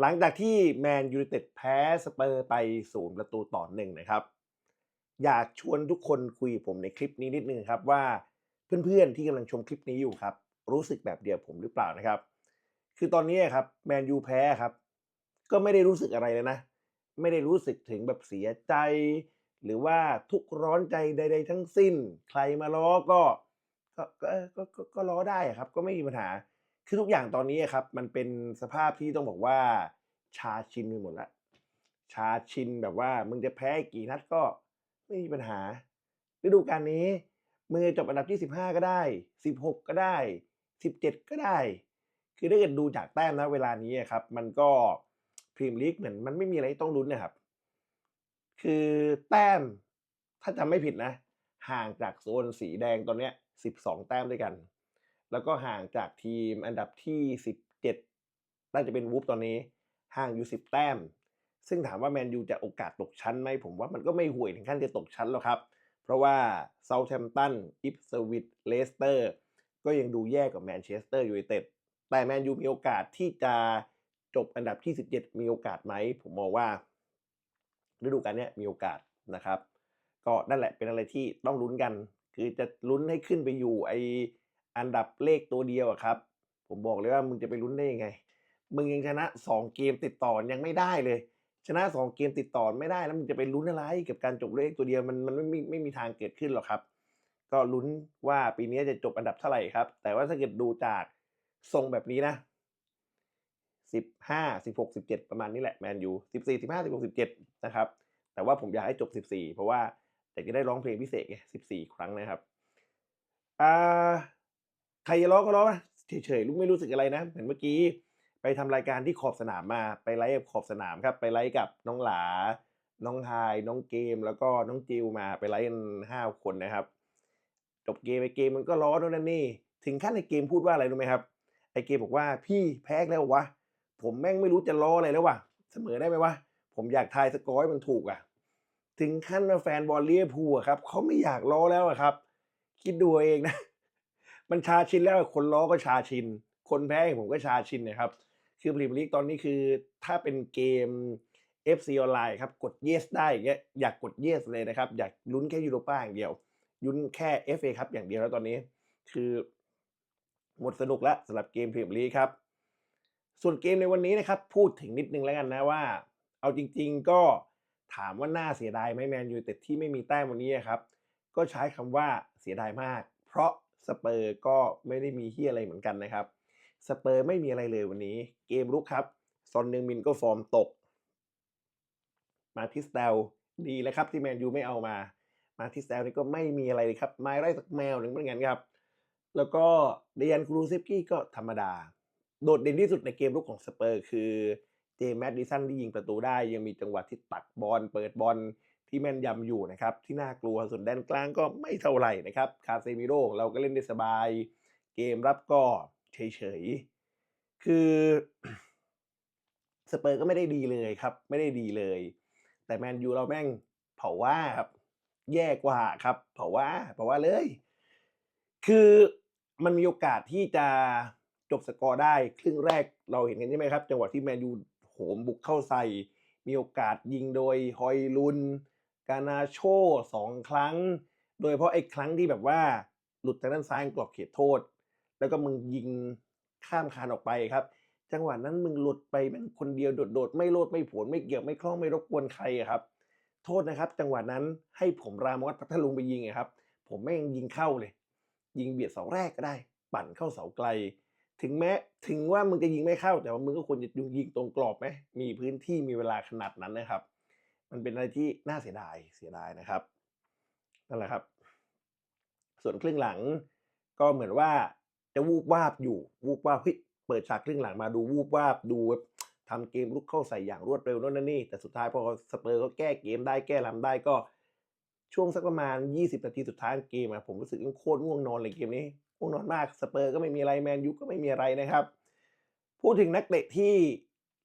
หลังจากที่แมนยู i นเต็ดแพ้สเปอร์ไปศูนย์ประตูต่อหนึ่งนะครับ อยากชวนทุกคนคุยผมในคลิปนี้นิดนึงครับว่าเพื่อนๆที่กำลังชมคลิปนี้อยู่ครับ รู้สึกแบบเดียวผมหรือเปล่านะครับ คือตอนนี้ครับแมนยูแพ้ครับ ก็ไม่ได้รู้สึกอะไรเลยนะ ไม่ได้รู้สึกถึงแบบเสียใจ หรือว่าทุกข์ร้อนใจใด ๆ ทั้งสิ้น ใครมาล้อก็ก็ก็ก็ก็ล้อได้ครับ ก็ไม่มีปัญหา คือทุกอย่างตอนนี้ครับ มันเป็นสภาพที่ต้องบอกว่า ชาชินไปหมดแล้วชาชินแบบว่า มึงจะแพ้กี่นัดก็ไม่มีปัญหาฤดูกาลนี้มึงจะจบอันดับที่15ก็ได้16ก็ได้17ก็ได้ คือถ้าเกิดดูจากแต้มนะเวลานี้ครับ มันก็พรีเมียร์ลีกเหมือนมันไม่มีอะไรต้องลุ้นนะครับ คือแต้มถ้าจำไม่ผิดนะ ห่างจากโซนสีแดงตอนเนี้ย12แต้มด้วยกัน แล้วก็ห่างจากทีมอันดับที่ 17 น่าจะเป็นวูฟตอนนี้ ห่างอยู่ 10 แต้ม ซึ่งถามว่าแมนยูจะโอกาสตกชั้นไหมผมว่ามันก็ไม่ห่วยถึงขั้นจะตกชั้นหรอกครับ เพราะว่าเซาท์แฮมป์ตันอิปสวิตเลสเตอร์ก็ยังดูแย่กว่าแมนเชสเตอร์ยูไนเต็ดแต่แมนยูมีโอกาสที่จะจบอันดับที่ 17 มีโอกาสไหม ผมมองว่าฤดูกาลนี้มีโอกาสนะครับ ก็นั่นแหละเป็นอะไรที่ต้องลุ้นกัน คือจะลุ้นให้ขึ้นไปอยู่ไอ อันดับเลขตัวเดียวครับ ผมบอกเลยว่ามึงจะไปลุ้นได้ยังไง มึงยังชนะ 2 เกมติดต่อยังไม่ได้เลย ชนะ 2 เกมติดต่อไม่ได้แล้วมึงจะไปลุ้นอะไร กับการจบเลขตัวเดียวมันมันไม่มีไม่มีทางเกิดขึ้นหรอกครับ ก็ลุ้นว่าปีนี้จะจบอันดับเท่าไหร่ครับ แต่ว่าถ้าเกิดดูจากทรงแบบนี้นะ15 16 17ประมาณนี้แหละแมนยู14 15 16 17นะครับ แต่ว่าผมอยากให้จบ14เพราะว่าอยากจะได้ร้องเพลงพิเศษไง14ครั้งนะครับอ่า ใครจะร้องก็ร้องนะเฉยๆลูกไม่รู้สึกอะไรนะ เหมือนเมื่อกี้ไปทำรายการที่ขอบสนามมาไปไลฟ์ขอบสนามครับ ไปไลฟ์กับน้องหลา น้องไฮายน้องเกม แล้วก็น้องจิวมาไปไลฟ์กันห้าคนนะครับ จบเกมไอเกมมันก็ร้อนโน่นนั่นนี่ ถึงขั้นไอเกมพูดว่าอะไรรู้ไหมครับไอเกมบอกว่าพี่แพ้แล้ววะผมแม่งไม่รู้จะล้ออะไรแล้ววะเสมอได้ไหมวะผมอยากทายสกอร์ให้มันถูกอะถึงขั้นว่าแฟนบอลเลียพูอะครับเขาไม่อยากล้อแล้วอะครับ คิดดูเองนะ มันชาชินแล้วคนล้อก็ชาชิน คนแพ้องผมก็ชาชินนะครับ คือพรีเมียร์ลีกตอนนี้คือถ้าเป็นเกม FC ออนไลน์ครับกด yes ได้อย่างเงี้ยอยากกด yes เลยนะครับ อยากลุ้นแค่ยูโรป้าอย่างเดียวลุ้นแค่ FA ครับอย่างเดียวแล้วตอนนี้คือหมดสนุกแล้วสำหรับเกมพรีเมียร์ลีกครับ ส่วนเกมในวันนี้นะครับ พูดถึงนิดนึงแล้วกันนะว่า เอาจริง ๆ ก็ถามว่าน่าเสียดายไหมแมนยูแต่ที่ไม่มีแต้มวันนี้ครับ ก็ใช้คำว่าเสียดายมาก เพราะ สเปอร์ก็ไม่ได้มีเฮียอะไรเหมือนกันนะครับ สเปอร์ไม่มีอะไรเลยวันนี้ เกมรุกครับ ซอนนึงมินก็ฟอร์มตก มาทิสเตลดีแล้วครับที่แมนยูไม่เอามา มาทิสเตลนี่ก็ไม่มีอะไรเลยครับ ไม้ไร่สักแมวหนึ่งเหมือนกันครับ แล้วก็เดียนครูเซฟกี้ก็ธรรมดา โดดเด่นที่สุดในเกมรุกของสเปอร์คือเจมส์แมดดิสันที่ยิงประตูได้ยังมีจังหวะที่ตัดบอลเปิดบอล ที่แม่นยำอยู่นะครับที่น่ากลัวส่วนแดนกลางก็ไม่เท่าไหร่นะครับคาเซมิโร่เราก็เล่นได้สบาย เกมรับก็เฉยๆ คือสเปอร์ก็ไม่ได้ดีเลยครับ ไม่ได้ดีเลย แต่แมนยูเราแม่งเผาว่าครับแย่กว่าครับเผาว่าเผาว่าเลย คือมันมีโอกาสที่จะจบสกอร์ได้ ครึ่งแรกเราเห็นกันใช่ไหมครับ จังหวะที่แมนยูโหมบุกเข้าใส่ มีโอกาสยิงโดยฮอยลุน กานาโชสองครั้ง โดยเฉพาะไอ้ครั้งที่แบบว่าหลุดทางด้านซ้ายกรอบเขตโทษ แล้วก็มึงยิงข้ามคานออกไปครับ จังหวะนั้นมึงหลุดไปแม่งคนเดียวโดดๆไม่โลดไม่ผลไม่เกี่ยวไม่คล้องไม่รบกวนใครครับ โทษนะครับ จังหวะนั้นให้ผมรามอสพัทลุงไปยิงครับ ผมแม่งยิงเข้าเลย ยิงเบียดเสาแรกก็ได้ ปั่นเข้าเสาไกล ถึงแม้ถึงว่ามึงจะยิงไม่เข้าแต่ว่ามึงก็ควรจะยิงตรงกรอบไหมมีพื้นที่มีเวลาขนาดนั้นนะครับ มันเป็นอะไรที่น่าเสียดายเสียดายนะครับนั่นแหละครับ ส่วนครึ่งหลังก็เหมือนว่าจะวูบวาบอยู่วูบวาบเฮ้ยเปิดฉากครึ่งหลังมาดูวูบวาบดูแบบทำเกมลุกเข้าใส่อย่างรวดเร็วน่นนั่นนี่ แต่สุดท้ายพอสเปอร์ก็แก้เกมได้แก้ลำได้ก็ช่วงสักประมาณ 20 นาทีสุดท้ายเกมอะผมรู้สึกโคตรง่วงนอนเลยเกมนี้ง่วงนอนมากสเปอร์ก็ไม่มีอะไรแมนยูก็ไม่มีอะไรนะครับ พูดถึงนักเตะที่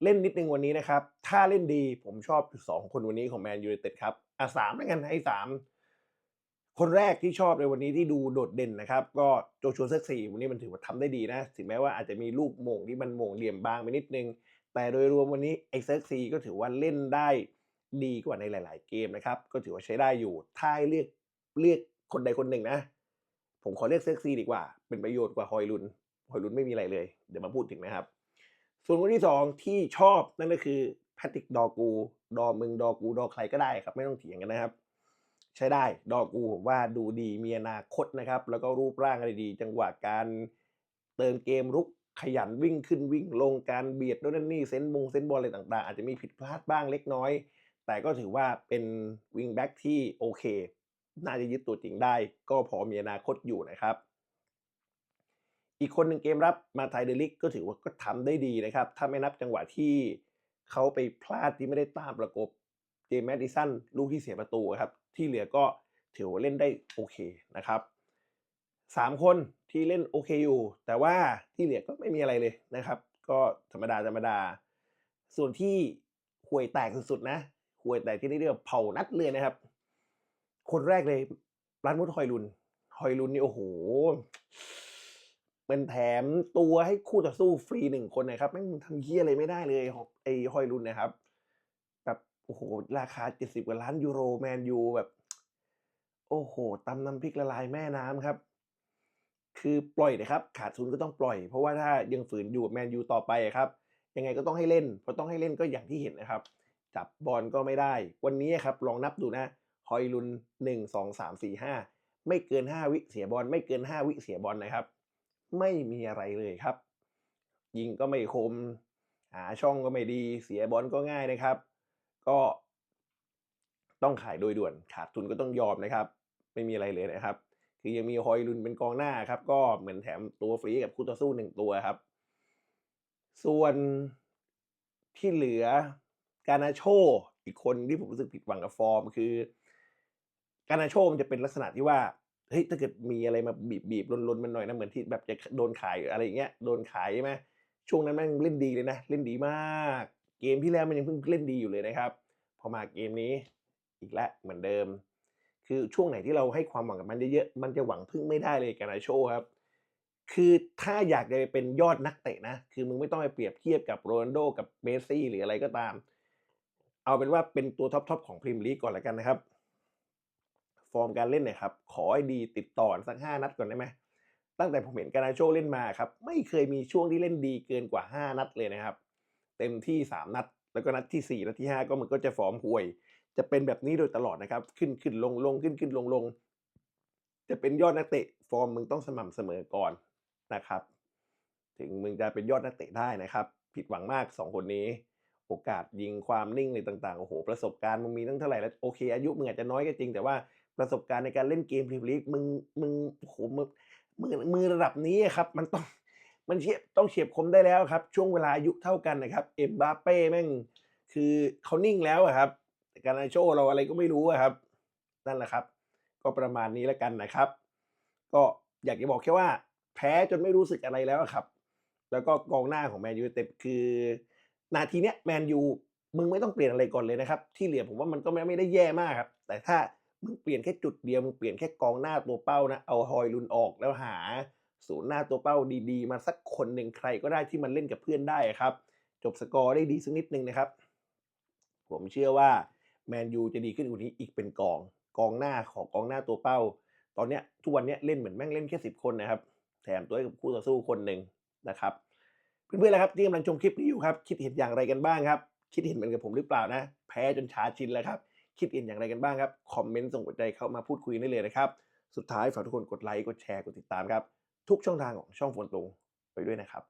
เล่นนิดนึงวันนี้นะครับ ถ้าเล่นดีผมชอบสองคนวันนี้ของแมนยูไนเต็ดครับ อะสามแล้วกันให้สามคนแรกที่ชอบในวันนี้ที่ดูโดดเด่นนะครับ ก็โจชัวเซกซี่วันนี้มันถือว่าทำได้ดีนะ ถึงแม้ว่าอาจจะมีลูกโมงที่มันโมงเหลี่ยมบางไปนิดนึง แต่โดยรวมวันนี้ไอเซิร์กซีก็ถือว่าเล่นได้ดีกว่าในหลาย ๆ เกมนะครับ ก็ถือว่าใช้ได้อยู่ถ้าเลือกเลือกคนใดคนหนึ่งนะ ผมขอเลือกเซิร์กซีดีกว่า เป็นประโยชน์กว่าฮอยลุนฮอยลุนไม่มีอะไรเลย เดี๋ยวมาพูดถึงนะครับ ส่วนคนที่สองที่ชอบนั่นก็คือแพทริกดอกู ดอมึงดอกู ดอใครก็ได้ครับ ไม่ต้องเถียงกันนะครับ ใช้ได้ดอกูผมว่าดูดีมีอนาคตนะครับ แล้วก็รูปร่างอะไรดี จังหวะการเติมเกมรุกขยันวิ่งขึ้นวิ่งลงการเบียดโน่นนนนี่เซนบงเซนบอลอะไรต่างๆ อาจจะมีผิดพลาดบ้างเล็กน้อย แต่ก็ถือว่าเป็นวิงแบ็กที่โอเค น่าจะยึดตัวจริงได้ ก็พอมีอนาคตอยู่นะครับ อีกคนหนึ่งเกมรับมาไทยเดลิกก็ถือว่าก็ทำได้ดีนะครับ ถ้าไม่นับจังหวะที่เขาไปพลาดที่ไม่ได้ตามประกบเจมส์แมดิสันลูกที่เสียประตูครับ ที่เหลือก็ถือว่าเล่นได้โอเคนะครับสามคนที่เล่นโอเคอยู่ แต่ว่าที่เหลือก็ไม่มีอะไรเลยนะครับ ก็ธรรมดาธรรมดา ส่วนที่ห่วยแตกสุดๆนะห่วยแตกที่นี่เรียกว่าเผานัดเลยนะครับ คนแรกเลยร้านมุดฮอยลุนฮอยลุนนี่โอ้โห เป็นแถมตัวให้คู่ต่อสู้ฟรีหนึ่งคนนะครับแม่งทำเฮี้ยอะไรไม่ได้เลยไอ้ฮอยลุนนะครับแบบโอ้โหราคาเจ็ดสิบกว่าล้านยูโรแมนยูแบบ โอ้โหตำน้ำพริกละลายแม่น้ำครับ คือปล่อยนะครับ ขาดทุนก็ต้องปล่อย เพราะว่าถ้ายังฝืนอยู่แมนยูต่อไปครับ ยังไงก็ต้องให้เล่นเพราะต้องให้เล่นก็อย่างที่เห็นนะครับ จับบอลก็ไม่ได้ วันนี้ครับลองนับดูนะฮอยลุนหนึ่งสองสามสี่ห้าไม่เกินห้าวิเสียบอลไม่เกินห้าวิเสียบอลนะครับ ไม่มีอะไรเลยครับ ยิงก็ไม่คม หาช่องก็ไม่ดีเสียบอลก็ง่ายนะครับ ก็ต้องขายโดยด่วนขาดทุนก็ต้องยอมนะครับ ไม่มีอะไรเลยนะครับ คือยังมีฮอยลุนเป็นกองหน้าครับ ก็เหมือนแถมตัวฟรีกับคู่ต่อสู้หนึ่งตัวครับ ส่วนที่เหลือการนาโชอีกคนที่ผมรู้สึกผิดหวังกับฟอร์ม คือ การนาโชมันจะเป็นลักษณะที่ว่า เฮ้ยถ้าเกิดมีอะไรมาบีบบีบลนๆมันหน่อยนะเหมือนที่แบบจะโดนขายอะไรอย่างเงี้ยโดนขายใช่ไหมช่วงนั้นแม่งเล่นดีเลยนะ เล่นดีมาก เกมที่แล้วมันยังเพิ่งเล่นดีอยู่เลยนะครับพอมาเกมนี้อีกแล้วเหมือนเดิม คือช่วงไหนที่เราให้ความหวังกับมันเยอะๆมันจะหวังพึ่งไม่ได้เลยการนาโชครับคือถ้าอยากจะเป็นยอดนักเตะนะคือมึงไม่ต้องไปเปรียบเทียบกับโรนัลโดกับเมสซี่หรืออะไรก็ตาม เอาเป็นว่าเป็นตัวท็อปๆของพรีเมียร์ลีกก่อนแล้วกันนะครับ ฟอร์มการเล่นเนี่ยครับ ขอให้ดีติดต่อสักห้านัดก่อนได้ไหมตั้งแต่ผมเห็นการาโชเล่นมาครับ ไม่เคยมีช่วงที่เล่นดีเกินกว่าห้านัดเลยนะครับ เต็มที่สามนัด แล้วก็นัดที่สี่นัดที่ห้าก็มันก็จะฟอร์มห่วย จะเป็นแบบนี้โดยตลอดนะครับ ขึ้นขึ้นลงลงขึ้นขึ้นลงลงจะเป็นยอดนักเตะฟอร์มมึงต้องสม่ำเสมอก่อนนะครับ ถึงมึงจะเป็นยอดนักเตะได้นะครับ ผิดหวังมากสองคนนี้ โอกาสยิงความนิ่งในต่างๆโอ้โหประสบการณ์มึงมีตั้งเท่าไหร่แล้วโอเค อายุมึงอาจจะน้อยก็จริง แต่ว่า ประสบการณ์ในการเล่นเกมพรีเมียร์ลีกมึงมึงโอ้โหมือมือมือระดับนี้ครับ มันต้องมันเฉียบต้องเฉียบคมได้แล้วครับ ช่วงเวลาอายุเท่ากันนะครับ เอ็มบาเป้แม่งคือเขานิ่งแล้วครับแต่การนาโชเราอะไรก็ไม่รู้ครับ นั่นแหละครับ ก็ประมาณนี้แล้วกันนะครับ ก็อยากจะบอกแค่ว่า แพ้จนไม่รู้สึกอะไรแล้วครับ แล้วก็กองหน้าของแมนยูเต็ดคือ นาทีเนี้ยแมนยูมึงไม่ต้องเปลี่ยนอะไรก่อนเลยนะครับ ที่เหลือผมว่ามันก็ไม่ไม่ได้แย่มากครับ แต่ถ้า มึงเปลี่ยนแค่จุดเดียวมึงเปลี่ยนแค่กองหน้าตัวเป้านะเอาฮอยลุนออกแล้วหาศูนย์หน้าตัวเป้าดีๆ มาสักคนหนึ่งใครก็ได้ที่มันเล่นกับเพื่อนได้ครับ จบสกอร์ได้ดีสักนิดนึงนะครับ ผมเชื่อว่าแมนยูจะดีขึ้นกว่านี้อีกเป็นกอง กองหน้าของกองหน้าตัวเป้า ตอนเนี้ยทุกวันเนี้ยเล่นเหมือนแม่งเล่นแค่สิบคนนะครับ แถมตัวให้กับคู่ต่อสู้คนหนึ่งนะครับเพื่อนๆแล้วครับที่กำลังชมคลิปนี้อยู่ครับ คิดเห็นอย่างไรกันบ้างครับ คิดเห็นเหมือนกับผมหรือเปล่านะ แพ้จนชาชินแล้วครับ คิดเห็นอย่างไรกันบ้างครับคอมเมนต์ส่งหัวใจเข้ามาพูดคุยได้เลยนะครับ สุดท้ายฝากทุกคนกดไลค์กดแชร์กดติดตามครับ ทุกช่องทางของช่องฝนตรงไปด้วยนะครับ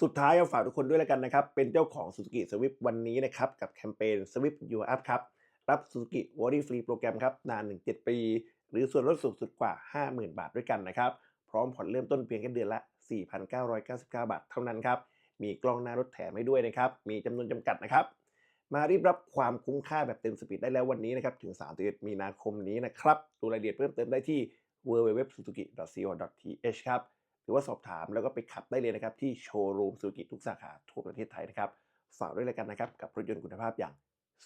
สุดท้ายเอาฝากทุกคนด้วยแล้วกันนะครับ เป็นเจ้าของ Suzuki Swift วันนี้นะครับ กับแคมเปญ Swift Your Up ครับ รับ Suzuki Worry Free โปรแกรมครับ นาน 1-7 ปี หรือส่วนลดสูงสุดกว่า 50,000 บาทด้วยกันนะครับ พร้อมผ่อนเริ่มต้นเพียงแค่เดือนละ 4,999 บาทเท่านั้นครับ มีกล้องหน้ารถแถมให้ด้วยนะครับ มีจำนวนจำกัดนะครับ มารีบรับความคุ้มค่าแบบเต็มสปีดได้แล้ววันนี้นะครับ ถึง 31 มีนาคมนี้นะครับ ดูรายละเอียดเพิ่มเติมได้ที่ www.suzuki.co.th ครับ หรือว่าสอบถามแล้วก็ไปขับได้เลยนะครับ ที่โชว์รูมซูกิทุกสาขาทั่วประเทศไทยนะครับ ฝากด้วยเลยกันนะครับ กับรถยนต์คุณภาพอย่าง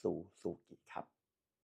ซูซูกิครับ